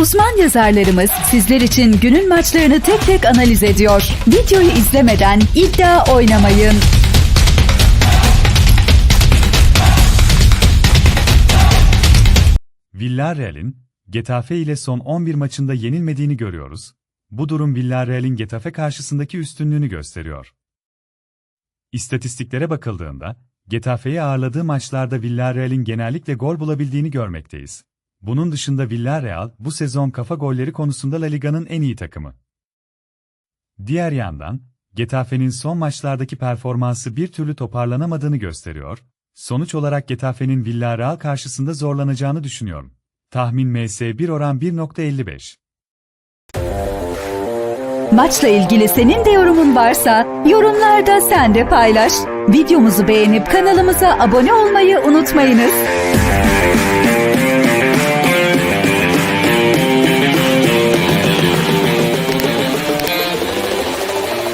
Uzman yazarlarımız sizler için günün maçlarını tek tek analiz ediyor. Videoyu izlemeden iddia oynamayın. Villarreal'in Getafe ile son 11 maçında yenilmediğini görüyoruz. Bu durum Villarreal'in Getafe karşısındaki üstünlüğünü gösteriyor. İstatistiklere bakıldığında, Getafe'yi ağırladığı maçlarda Villarreal'in genellikle gol bulabildiğini görmekteyiz. Bunun dışında Villarreal, bu sezon kafa golleri konusunda La Liga'nın en iyi takımı. Diğer yandan, Getafe'nin son maçlardaki performansı bir türlü toparlanamadığını gösteriyor, sonuç olarak Getafe'nin Villarreal karşısında zorlanacağını düşünüyorum. Tahmin MS1 oran 1.55. Maçla ilgili senin de yorumun varsa yorumlarda sen de paylaş. Videomuzu beğenip kanalımıza abone olmayı unutmayınız.